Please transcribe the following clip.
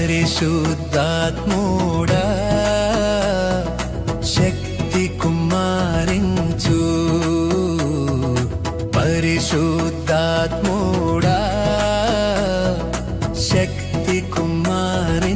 పరిశుద్ధాత్మూడా శక్తి కుమారించు. పరిశుద్ధాత్మూడా శక్తి కుమారి